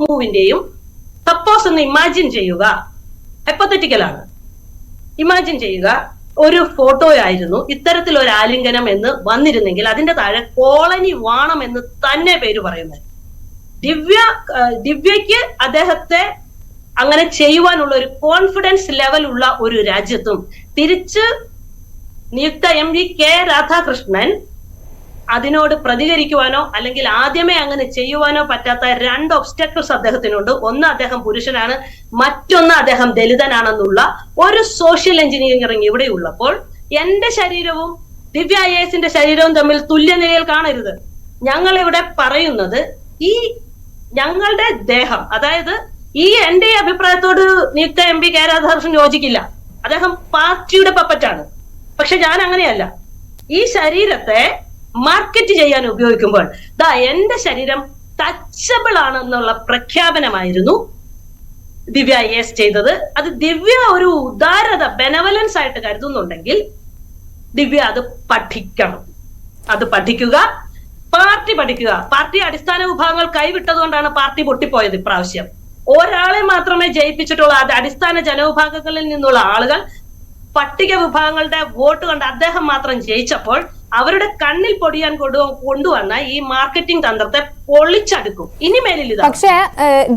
മുർമുവിന്റെയും suppose ഒന്ന് imagine ചെയ്യുക. ഹെപ്പത്തറ്റിക്കലാണ് imagine ചെയ്യുക ഒരു ഫോട്ടോ ആയിരുന്നു. ഇത്തരത്തിൽ ഒരു ആലിംഗനം എന്ന് വന്നിരുന്നെങ്കിൽ അതിന്റെ താഴെ കോളനി വാണം എന്ന് തന്നെ പേര് പറയുന്നത്. ദിവ്യ ദിവ്യക്ക് അദ്ദേഹത്തെ അങ്ങനെ ചെയ്യുവാനുള്ള ഒരു കോൺഫിഡൻസ് ലെവൽ ഉള്ള ഒരു രാജ്യത്തും തിരിച്ച് നിയുക്ത എം വി കെ രാധാകൃഷ്ണൻ അതിനോട് പ്രതികരിക്കുവാനോ അല്ലെങ്കിൽ ആദ്യമേ അങ്ങനെ ചെയ്യുവാനോ പറ്റാത്ത രണ്ട് ഒബ്സ്റ്റക്കിൾസ് അദ്ദേഹത്തിനുണ്ട്. ഒന്ന് അദ്ദേഹം പുരുഷനാണ് മറ്റൊന്ന് അദ്ദേഹം ദലിതനാണെന്നുള്ള ഒരു സോഷ്യൽ എഞ്ചിനീയറിംഗ് ഇവിടെ ഉള്ളപ്പോൾ എന്റെ ശരീരവും ദിവ്യ ഐ എസിന്റെ ശരീരവും തമ്മിൽ തുല്യനിലയിൽ കാണരുത്. ഞങ്ങൾ ഇവിടെ പറയുന്നത് ഈ ഞങ്ങളുടെ ദേഹം അതായത് ഈ എന്റെ അഭിപ്രായത്തോട് നിയുക്ത എം പി കെ രാധാകൃഷ്ണൻ യോജിക്കില്ല. അദ്ദേഹം പാർട്ടിയുടെ പപ്പറ്റാണ് പക്ഷെ ഞാൻ അങ്ങനെയല്ല. ഈ ശരീരത്തെ മാർക്കറ്റ് ചെയ്യാൻ ഉപയോഗിക്കുമ്പോൾ ദാ എന്റെ ശരീരം ടച്ചബിൾ ആണെന്നുള്ള പ്രഖ്യാപനമായിരുന്നു ദിവ്യ എസ് ചെയ്തത്. അത് ദിവ്യ ഒരു ഉദാരത ബെനവലൻസ് ആയിട്ട് കരുതുന്നുണ്ടെങ്കിൽ ദിവ്യ അത് പഠിക്കണം. അത് പഠിക്കുക പാർട്ടി പഠിക്കുക. പാർട്ടി അടിസ്ഥാന വിഭാഗങ്ങൾ കൈവിട്ടതുകൊണ്ടാണ് പാർട്ടി പൊട്ടിപ്പോയത് ഇപ്രാവശ്യം. ഒരാളെ മാത്രമേ ജയിപ്പിച്ചിട്ടുള്ള. അത് അടിസ്ഥാന ജനവിഭാഗങ്ങളിൽ നിന്നുള്ള ആളുകൾ. പട്ടിക വിഭാഗങ്ങളുടെ വോട്ട് കൊണ്ട് അദ്ദേഹം മാത്രം ജയിച്ചപ്പോൾ അവരുടെ കണ്ണിൽ പൊടിയാൻ കൊണ്ടു കൊണ്ടുവന്ന ഈ മാർക്കറ്റിംഗ് തന്ത്രത്തെ പൊളിച്ചടുക്കും. ഇനിമേലിൽ ഇതാ. പക്ഷേ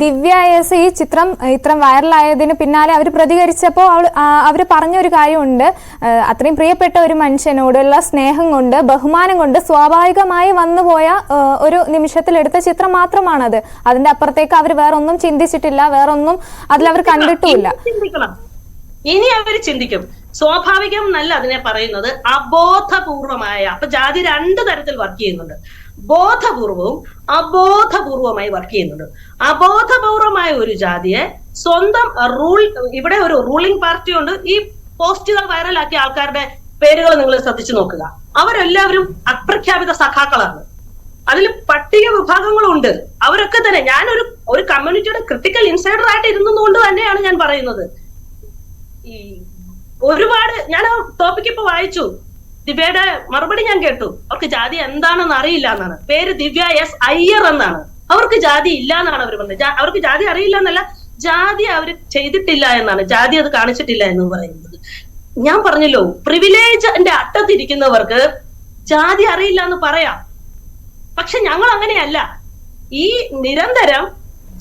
ദിവ്യ എസ് ഈ ചിത്രം ഏഹ്, ഇത്രയും വൈറലായതിന് പിന്നാലെ അവർ പ്രതികരിച്ചപ്പോൾ അവർ പറഞ്ഞ ഒരു കാര്യമുണ്ട്. അത്രയും പ്രിയപ്പെട്ട ഒരു മനുഷ്യനോടുള്ള സ്നേഹം കൊണ്ട് ബഹുമാനം കൊണ്ട് സ്വാഭാവികമായി വന്നുപോയ ഒരു നിമിഷത്തിൽ നിമിഷത്തിലെടുത്ത ചിത്രം മാത്രമാണത്. അതിന്റെ അപ്പുറത്തേക്ക് അവർ വേറൊന്നും ചിന്തിച്ചിട്ടില്ല വേറൊന്നും അതിൽ അവർ കണ്ടിട്ടുമില്ല. ഇനി അവർ ഇനി അവർ ചിന്തിക്കും. സ്വാഭാവികം എന്നല്ല അതിനെ പറയുന്നത് അബോധപൂർവമായ അപ്പൊ ജാതി രണ്ട് തരത്തിൽ വർക്ക് ചെയ്യുന്നുണ്ട്. ബോധപൂർവവും അബോധപൂർവമായി വർക്ക് ചെയ്യുന്നുണ്ട്. അബോധപൂർവമായ ഒരു ജാതിയെ സ്വന്തം റൂൾ ഇവിടെ ഒരു റൂളിംഗ് പാർട്ടി ഉണ്ട്. ഈ പോസ്റ്റുകൾ വൈറലാക്കിയ ആൾക്കാരുടെ പേരുകൾ നിങ്ങൾ ശ്രദ്ധിച്ചു നോക്കുക. അവരെല്ലാവരും അപ്രഖ്യാപിത സഖാക്കളാണ്. അതിൽ പട്ടിക വിഭാഗങ്ങളുണ്ട്. അവരൊക്കെ തന്നെ ഞാനൊരു ഒരു കമ്മ്യൂണിറ്റിയുടെ ക്രിട്ടിക്കൽ ഇൻസൈഡർ ആയിട്ട് ഇരുന്നതുകൊണ്ട് തന്നെയാണ് ഞാൻ പറയുന്നത്. ഈ ഒരുപാട് ഞാൻ ആ ടോപ്പിക് ഇപ്പൊ വായിച്ചു. ദിവ്യയുടെ മറുപടി ഞാൻ കേട്ടു. അവർക്ക് ജാതി എന്താണെന്ന് അറിയില്ല എന്നാണ്. പേര് ദിവ്യ എസ് അയ്യർ എന്നാണ്. അവർക്ക് ജാതി ഇല്ല എന്നാണ് അവർ പറഞ്ഞത്. അവർക്ക് ജാതി അറിയില്ല എന്നല്ല ജാതി അവർ ചെയ്തിട്ടില്ല എന്നാണ്. ജാതി അത് കാണിച്ചിട്ടില്ല എന്ന് പറയുന്നത്. ഞാൻ പറഞ്ഞല്ലോ പ്രിവിലേജിന്റെ അട്ടത്തിരിക്കുന്നവർക്ക് ജാതി അറിയില്ല എന്ന് പറയാം. പക്ഷെ ഞങ്ങൾ അങ്ങനെയല്ല. ഈ നിരന്തരം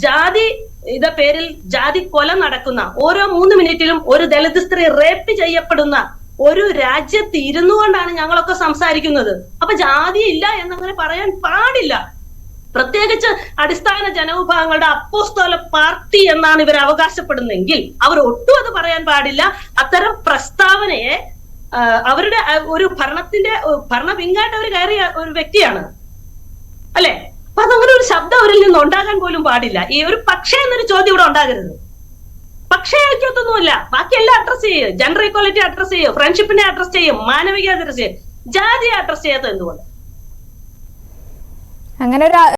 ജാതി ഇത പേരിൽ ജാതി കൊല നടക്കുന്ന ഓരോ മൂന്ന് മിനിറ്റിലും ഒരു ദളിത് സ്ത്രീ റേപ്പ് ചെയ്യപ്പെടുന്ന ഒരു രാജ്യത്ത് ഇരുന്നു കൊണ്ടാണ് ഞങ്ങളൊക്കെ സംസാരിക്കുന്നത്. അപ്പൊ ജാതി ഇല്ല എന്നങ്ങനെ പറയാൻ പാടില്ല. പ്രത്യേകിച്ച് അടിസ്ഥാന ജനവിഭാഗങ്ങളുടെ അപ്പോസ്തോല പാർട്ടി എന്നാണ് ഇവർ അവകാശപ്പെടുന്നെങ്കിൽ അവർ ഒട്ടും അത് പറയാൻ പാടില്ല. അത്തരം പ്രസ്താവനയെ അവരുടെ ഒരു ഭരണത്തിന്റെ ഭരണ പിങ്ങാട്ട് അവർ കയറിയ ഒരു വ്യക്തിയാണ്. അല്ലെ? അതങ്ങനെ ഒരു ശബ്ദം അവരിൽ നിന്ന് ഉണ്ടാകാൻ പോലും പാടില്ല. ഈ ഒരു പക്ഷേ എന്നൊരു ചോദ്യം ഇവിടെ ഉണ്ടാകരുത്. പക്ഷേ ഐക്യത്തൊന്നുമില്ല ബാക്കിയെല്ലാം അഡ്രസ് ചെയ്യും. ജെൻഡർ ഈക്വാലിറ്റി അഡ്രസ് ചെയ്യും. ഫ്രണ്ട്ഷിപ്പിനെ അഡ്രസ് ചെയ്യും. മാനവിക അഡ്രസ് ചെയ്യും. ജാതിയെ അഡ്രസ് ചെയ്യാത്ത എന്തുകൊണ്ട്? അങ്ങനെ ഒരു